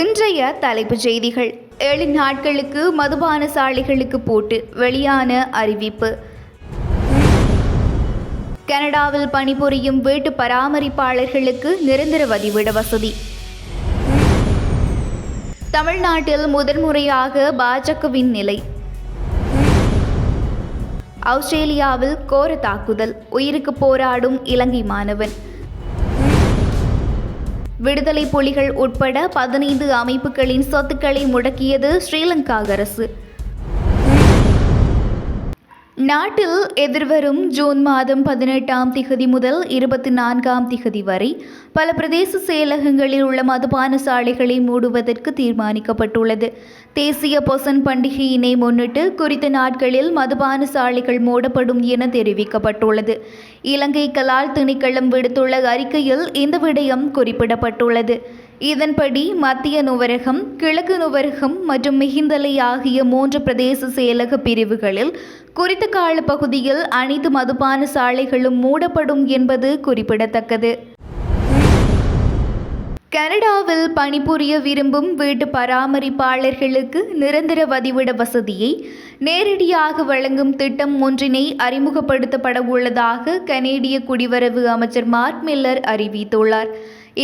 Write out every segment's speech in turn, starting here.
இன்றைய தலைப்புச் செய்திகள். ஏழு நாட்களுக்கு மதுபான சாலைகளுக்கு போட்டு வெளியான அறிவிப்பு. கனடாவில் பணிபுரியும் வீட்டு பராமரிப்பாளர்களுக்கு நிரந்தர வதிவிட வசதி. தமிழ்நாட்டில் முதன்முறையாக பாஜகவின் நிலை. ஆஸ்திரேலியாவில் கோர தாக்குதல். உயிருக்கு போராடும் இலங்கை மாணவன். விடுதலை புலிகள் உட்பட பதினைந்து அமைப்புகளின் சொத்துக்களை முடக்கியது ஸ்ரீலங்கா அரசு. நாட்டில் எதிர்வரும் ஜூன் மாதம் பதினெட்டாம் திகதி முதல் இருபத்தி நான்காம் திகதி வரை பல பிரதேச செயலகங்களில் உள்ள மதுபான சாலைகளை மூடுவதற்கு தீர்மானிக்கப்பட்டுள்ளது. தேசிய பொசன் பண்டிகையினை முன்னிட்டு குறித்த நாட்களில் மதுபான சாலைகள் மூடப்படும் என தெரிவிக்கப்பட்டுள்ளது. இலங்கை கலால் திணைக்களம் விடுத்துள்ள அறிக்கையில் இந்த விடயம் குறிப்பிடப்பட்டுள்ளது. இதன்படி மத்திய நுவரகம் கிழக்கு நுவரகம் மற்றும் மிகிந்தலை ஆகிய மூன்று பிரதேச செயலக பிரிவுகளில் குறித்த கால பகுதியில் அனைத்து மதுபான சாலைகளும் மூடப்படும் என்பது குறிப்பிடத்தக்கது. கனடாவில் பணிபுரிய விரும்பும் வீட்டு பராமரிப்பாளர்களுக்கு நிரந்தர வதிவிட வசதியை நேரடியாக வழங்கும் திட்டம் ஒன்றினை அறிமுகப்படுத்தப்பட உள்ளதாக கனேடிய குடிவரவு அமைச்சர் மார்க் மில்லர் அறிவித்துள்ளார்.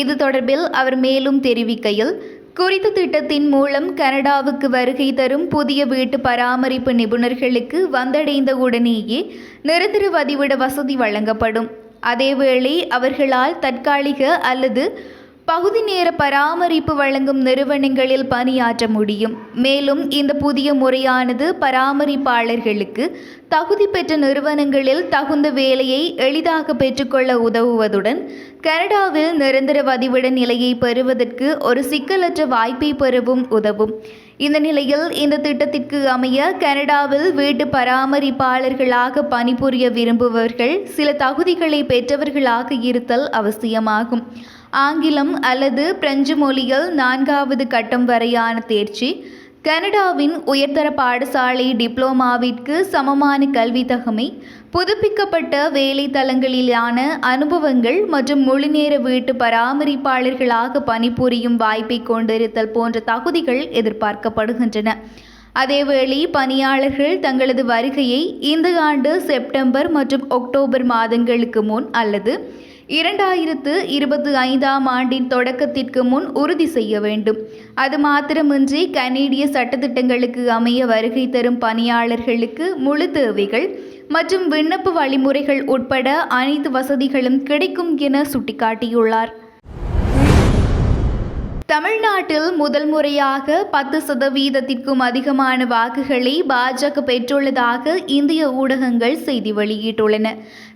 இது தொடர்பில் அவர் மேலும் தெரிவிக்கையில் குறித்த திட்டத்தின் மூலம் கனடாவுக்கு வருகை தரும் புதிய வீட்டு பராமரிப்பு நிபுணர்களுக்கு வந்தடைந்த உடனேயே நிரந்தர வதிவிட வசதி வழங்கப்படும். அதேவேளை அவர்களால் தற்காலிக அல்லது பகுதி நேர பராமரிப்பு வழங்கும் நிறுவனங்களில் பணியாற்ற முடியும். மேலும் இந்த புதிய முறையானது பராமரிப்பாளர்களுக்கு தகுதி பெற்ற நிறுவனங்களில் தகுந்த வேலையை எளிதாக பெற்றுக்கொள்ள உதவுவதுடன் கனடாவில் நிரந்தர வதிவிட நிலையை பெறுவதற்கு ஒரு சிக்கலற்ற வாய்ப்பை பெறவும் உதவும். இந்த நிலையில் இந்த திட்டத்திற்கு அமைய கனடாவில் வீட்டு பராமரிப்பாளர்களாக பணிபுரிய விரும்புபவர்கள் சில தகுதிகளை பெற்றவர்களாக இருத்தல் அவசியமாகும். ஆங்கிலம் அல்லது பிரெஞ்சு மொழியில் நான்காவது கட்டம் வரையான தேர்ச்சி கனடாவின் உயர்தர பாடசாலை டிப்ளோமாவிற்கு சமமான கல்வி தகமை புதுப்பிக்கப்பட்ட வேலை தளங்களிலான அனுபவங்கள் மற்றும் முழுநேர வீட்டு பராமரிப்பாளர்களாக பணிபுரியும் வாய்ப்பை கொண்டிருத்தல் போன்ற தகுதிகள் எதிர்பார்க்கப்படுகின்றன. அதேவேளை பணியாளர்கள் தங்களது வருகையை இந்த ஆண்டு செப்டம்பர் மற்றும் அக்டோபர் மாதங்களுக்கு முன் அல்லது இரண்டாயிரத்து இருபத்தி ஐந்தாம் ஆண்டின் தொடக்கத்திற்கு முன் உறுதி செய்ய வேண்டும். அது மாத்திரமின்றி கனேடிய சட்டத்திட்டங்களுக்கு அமைய வருகை தரும் பணியாளர்களுக்கு முழு தேவைகள் மற்றும் விண்ணப்ப வழிமுறைகள் உட்பட அனைத்து வசதிகளும் கிடைக்கும் என சுட்டிக்காட்டியுள்ளார். தமிழ்நாட்டில் முதல் முறையாக பத்து சதவீதத்திற்கும் அதிகமான வாக்குகளை பாஜக பெற்றுள்ளதாக இந்திய ஊடகங்கள் செய்தி வெளியிட்டுள்ளன.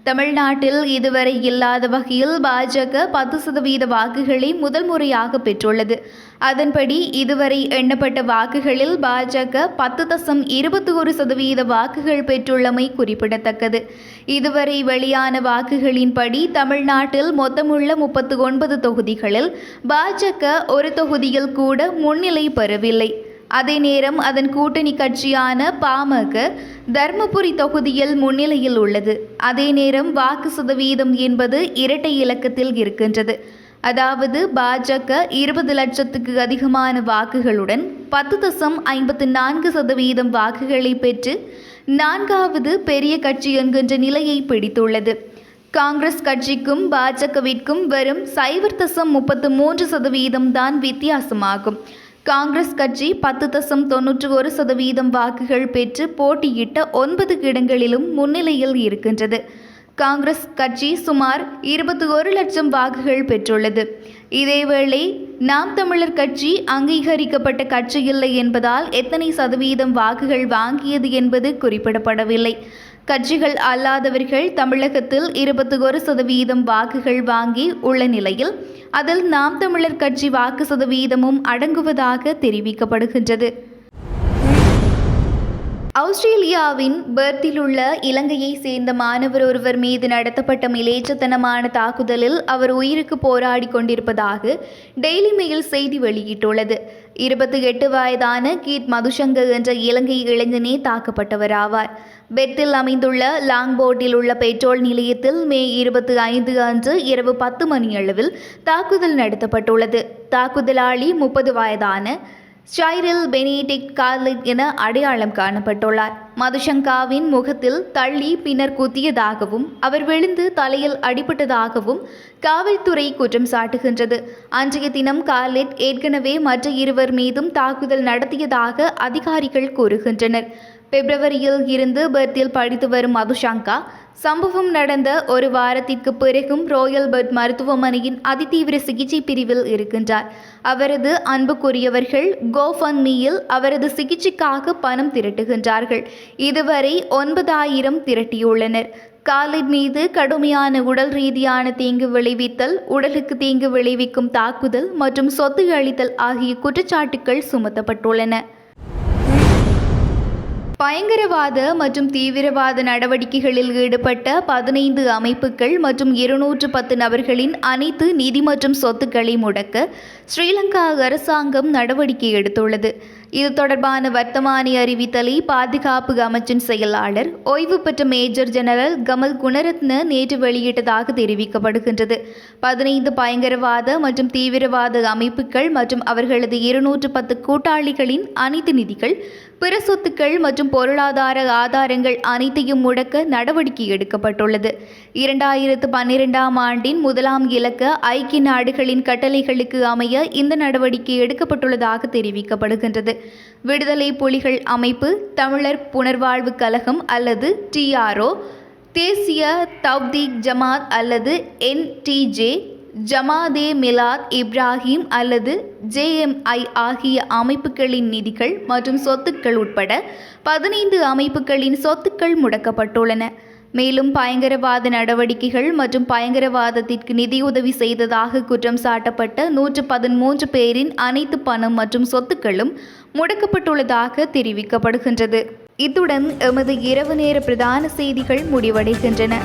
தமிழ்நாட்டில் இதுவரை இல்லாத வகையில் பாஜக பத்து சதவீத வாக்குகளை முதல் முறையாக பெற்றுள்ளது. அதன்படி இதுவரை எண்ணப்பட்ட வாக்குகளில் பாஜக பத்து தசம் இருபத்தி ஒரு சதவீத வாக்குகள் பெற்றுள்ளமை குறிப்பிடத்தக்கது. இதுவரை வெளியான வாக்குகளின்படி தமிழ்நாட்டில் மொத்தமுள்ள முப்பத்து ஒன்பது தொகுதிகளில் பாஜக ஒரு தொகுதியில் கூட முன்னிலை பெறவில்லை. அதே நேரம் அதன் கூட்டணி கட்சியான பாமக தர்மபுரி தொகுதியில் முன்னிலையில் உள்ளது. அதே நேரம் வாக்கு சதவீதம் என்பது இரட்டை இலக்கத்தில் இருக்கின்றது. அதாவது பாஜக இருபது லட்சத்துக்கு அதிகமான வாக்குகளுடன் பத்து தசம் ஐம்பத்து நான்கு சதவீதம் வாக்குகளை பெற்று நான்காவது பெரிய கட்சி என்கின்ற நிலையை பிடித்துள்ளது. காங்கிரஸ் கட்சிக்கும் பாஜகவிற்கும் வரும் சைவர் தசம் முப்பத்து மூன்று சதவீதம் தான் வித்தியாசமாகும். காங்கிரஸ் கட்சி பத்து தசம் தொன்னூற்று ஒரு சதவீதம் வாக்குகள் பெற்று போட்டியிட்ட ஒன்பது இடங்களிலும் முன்னிலையில் இருக்கின்றது. காங்கிரஸ் கட்சி சுமார் இருபத்தி ஒரு லட்சம் வாக்குகள் பெற்றுள்ளது. இதேவேளை நாம் தமிழர் கட்சி அங்கீகரிக்கப்பட்ட கட்சி இல்லை என்பதால் எத்தனை சதவீதம் வாக்குகள் வாங்கியது என்பது குறிப்பிடப்படவில்லை. கட்சிகள் அல்லாதவர்கள் தமிழகத்தில் இருபத்தி ஒரு சதவீதம் வாக்குகள் வாங்கி உள்ள நிலையில் அதில் நாம் தமிழர் கட்சி வாக்கு சதவீதமும் அடங்குவதாக தெரிவிக்கப்படுகின்றது. ஆஸ்திரேலியாவின் பெர்த்தில் உள்ள இலங்கையை சேர்ந்த மாணவர் ஒருவர் மீது நடத்தப்பட்ட மிலேச்சத்தனமான தாக்குதலில் அவர் உயிருக்கு போராடி கொண்டிருப்பதாக டெய்லி மெயில் செய்தி வெளியிட்டுள்ளது. இருபத்தி எட்டு வயதான கீத் மதுசங்க என்ற இலங்கை இளைஞனே தாக்கப்பட்டவர் ஆவார் பெட்டில் அமைந்துள்ள லாங்போர்டில் உள்ள பெட்ரோல் நிலையத்தில் மே இருபத்தி ஐந்து அன்று இரவு பத்து மணியளவில் தாக்குதல் நடத்தப்பட்டுள்ளது. தாக்குதலாளி முப்பது வயதான ஸ்டைரில் பெனிடிக் கார்லிட் என அடையாளம் காணப்பட்டுள்ளார். மதுஷங்காவின் முகத்தில் தள்ளி பின்னர் குத்தியதாகவும் அவர் விழுந்து தலையில் அடிபட்டதாகவும் காவல்துறை குற்றம் சாட்டுகின்றது. அன்றைய தினம் கார்லிட் ஏற்கனவே மற்ற இருவர் மீதும் தாக்குதல் நடத்தியதாக அதிகாரிகள் கூறுகின்றனர். பிப்ரவரியில் இருந்து பெர்த்தில் படித்து வரும் மதுஷங்கா சம்பவம் நடந்த ஒரு வாரத்திற்கு பிறகும் ராயல் பர்ட் மருத்துவமனையின் அதிதீவிர சிகிச்சை பிரிவில் இருக்கின்றார். அவரது அன்புக்குரியவர்கள் கோஃபன்மியில் அவரது சிகிச்சைக்காக பணம் திரட்டுகின்றார்கள். இதுவரை ஒன்பதாயிரம் திரட்டியுள்ளனர். காலிட் மீது கடுமையான உடல் ரீதியான தீங்கு விளைவித்தல் உடலுக்கு தீங்கு விளைவிக்கும் தாக்குதல் மற்றும் சொத்து அளித்தல் ஆகிய குற்றச்சாட்டுகள் சுமத்தப்பட்டுள்ளன. பயங்கரவாத மற்றும் தீவிரவாத நடவடிக்கைகளில் ஈடுபட்ட பதினைந்து அமைப்புகள் மற்றும் இருநூற்று பத்து நபர்களின் அனைத்து நிதி மற்றும் சொத்துக்களை முடக்க ஸ்ரீலங்கா அரசாங்கம் நடவடிக்கை எடுத்துள்ளது. இது தொடர்பான வர்த்தமானி அறிவித்தலை பாதுகாப்பு அமைச்சின் செயலாளர் ஓய்வு பெற்ற மேஜர் ஜெனரல் கமல் குணரத்ன நேற்று வெளியிட்டதாக தெரிவிக்கப்படுகின்றது. பதினைந்து பயங்கரவாத மற்றும் தீவிரவாத அமைப்புகள் மற்றும் அவர்களது இருநூற்று பத்து கூட்டாளிகளின் அனைத்து நிதிகள் பிற சொத்துக்கள் மற்றும் பொருளாதார ஆதாரங்கள் அனைத்தையும் முடக்க நடவடிக்கை எடுக்கப்பட்டுள்ளது. இரண்டாயிரத்து பன்னிரெண்டாம் ஆண்டின் முதலாம் இலக்க ஐக்கிய நாடுகளின் கட்டளைகளுக்கு அமைய இந்த நடவடிக்கை எடுக்கப்பட்டுள்ளதாக தெரிவிக்கப்படுகின்றது. விடுதலை புலிகள் அமைப்பு தமிழர் புனர்வாழ்வு கழகம் அல்லது டிஆர்ஓ தேசிய தவ்தீக் ஜமாத் அல்லது என்டிஜே ஜமாதே மிலாத் இப்ராஹிம் அல்லது ஜேஎம்ஐ ஆகிய அமைப்புகளின் நிதிகள் மற்றும் சொத்துக்கள் உட்பட பதினைந்து அமைப்புகளின் சொத்துக்கள் முடக்கப்பட்டுள்ளன. மேலும் பயங்கரவாத நடவடிக்கைகள் மற்றும் பயங்கரவாதத்திற்கு நிதியுதவி செய்ததாக குற்றம் சாட்டப்பட்ட நூற்று பதிமூன்று பேரின் அனைத்து பணம் மற்றும் சொத்துக்களும் முடக்கப்பட்டுள்ளதாக தெரிவிக்கப்படுகின்றது. இத்துடன் எமது இரவு நேர பிரதான செய்திகள் முடிவடைகின்றன.